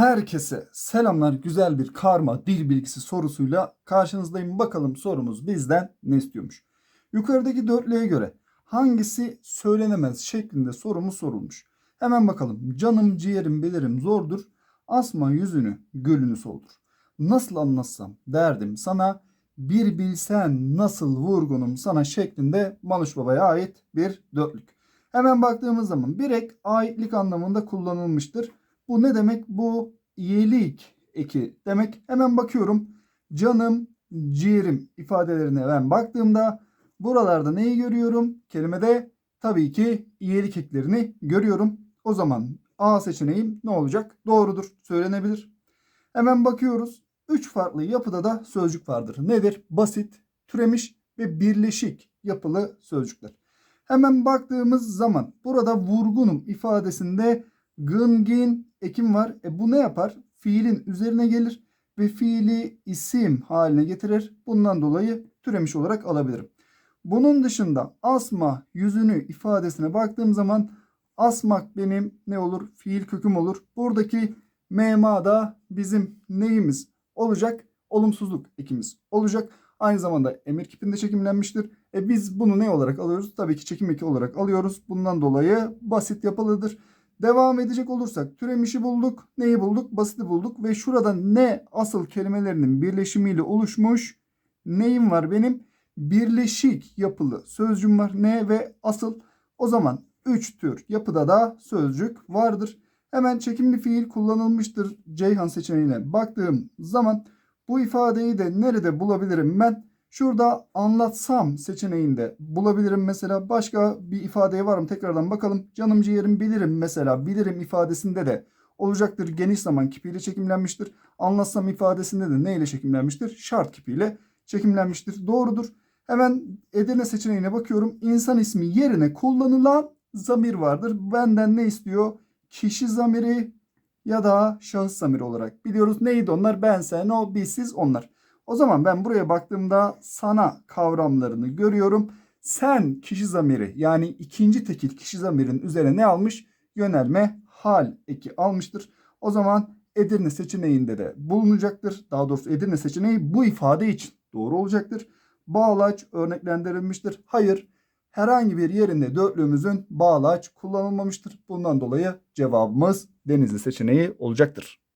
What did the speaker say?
Herkese selamlar. Güzel bir karma dil bilgisi sorusuyla karşınızdayım. Bakalım sorumuz bizden ne istiyormuş. Yukarıdaki dörtlüğe göre hangisi söylenemez şeklinde sorumuz sorulmuş. Hemen bakalım. Canım ciğerim bilirim zordur. Asma yüzünü gülünü soldur. Nasıl anlatsam derdim sana bir bilsen nasıl vurgunum sana şeklinde Manuş Baba'ya ait bir dörtlük. Hemen baktığımız zaman bir ek aitlik anlamında kullanılmıştır. Bu ne demek? Bu iyilik eki demek. Hemen bakıyorum. Canım, ciğerim ifadelerine ben baktığımda buralarda neyi görüyorum? Kelimede tabii ki iyilik eklerini görüyorum. O zaman A seçeneğim ne olacak? Doğrudur. Söylenebilir. Hemen bakıyoruz. Üç farklı yapıda da sözcük vardır. Nedir? Basit, türemiş ve birleşik yapılı sözcükler. Hemen baktığımız zaman burada vurgunum ifadesinde gıngin ekim var. E bu ne yapar? Fiilin üzerine gelir ve fiili isim haline getirir. Bundan dolayı türemiş olarak alabilirim. Bunun dışında asma yüzünü ifadesine baktığım zaman asmak benim ne olur? Fiil köküm olur. Buradaki mema da bizim neyimiz olacak? Olumsuzluk ekimiz olacak. Aynı zamanda emir kipinde çekimlenmiştir. E biz bunu ne olarak alıyoruz? Tabii ki çekim eki olarak alıyoruz. Bundan dolayı basit yapılıdır. Devam edecek olursak türemişi bulduk. Neyi bulduk? Basiti bulduk. Ve şurada ne asıl kelimelerinin birleşimiyle oluşmuş neyim var benim? Birleşik yapılı sözcüğüm var. Ne ve asıl. O zaman 3 tür yapıda da sözcük vardır. Hemen çekimli fiil kullanılmıştır Ceyhan seçeneğine baktığım zaman bu ifadeyi de nerede bulabilirim ben? Şurada anlatsam seçeneğinde bulabilirim mesela. Başka bir ifadeye var mı? Tekrardan bakalım. Canım ciğerim bilirim mesela. Bilirim ifadesinde de olacaktır. Geniş zaman kipiyle çekimlenmiştir. Anlatsam ifadesinde de ne ile çekimlenmiştir? Şart kipiyle çekimlenmiştir. Doğrudur. Hemen Edirne seçeneğine bakıyorum. İnsan ismi yerine kullanılan zamir vardır. Benden ne istiyor? Kişi zamiri ya da şahıs zamiri olarak biliyoruz. Neydi onlar? Ben, sen, o, biz, siz, onlar. O zaman ben buraya baktığımda sana kavramlarını görüyorum. Sen kişi zamiri yani ikinci tekil kişi zamirin üzerine ne almış? Yönelme hal eki almıştır. O zaman Edirne seçeneğinde de bulunacaktır. Daha doğrusu Edirne seçeneği bu ifade için doğru olacaktır. Bağlaç örneklendirilmiştir. Hayır herhangi bir yerinde dörtlüğümüzün bağlaç kullanılmamıştır. Bundan dolayı cevabımız Denizli seçeneği olacaktır.